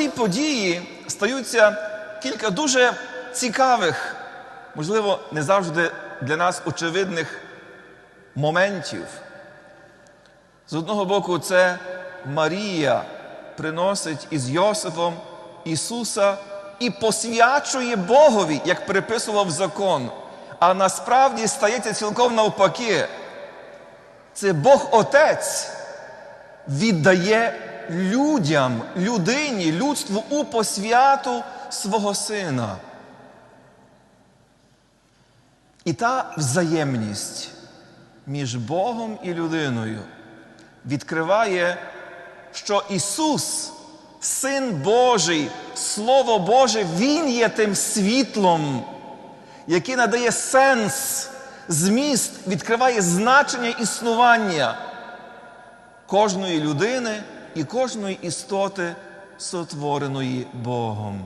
цій події стаються кілька дуже цікавих, можливо, не завжди для нас очевидних моментів. З одного боку, це Марія приносить із Йосифом Ісуса і посвячує Богові, як приписував закон. А насправді стається цілком навпаки. Це Бог Отець віддає людям, людині, людству у посвяту свого сина. І та взаємність між Богом і людиною відкриває, що Ісус, Син Божий, Слово Боже, Він є тим світлом, який надає сенс, зміст, відкриває значення існування кожної людини і кожної істоти, сотвореної Богом.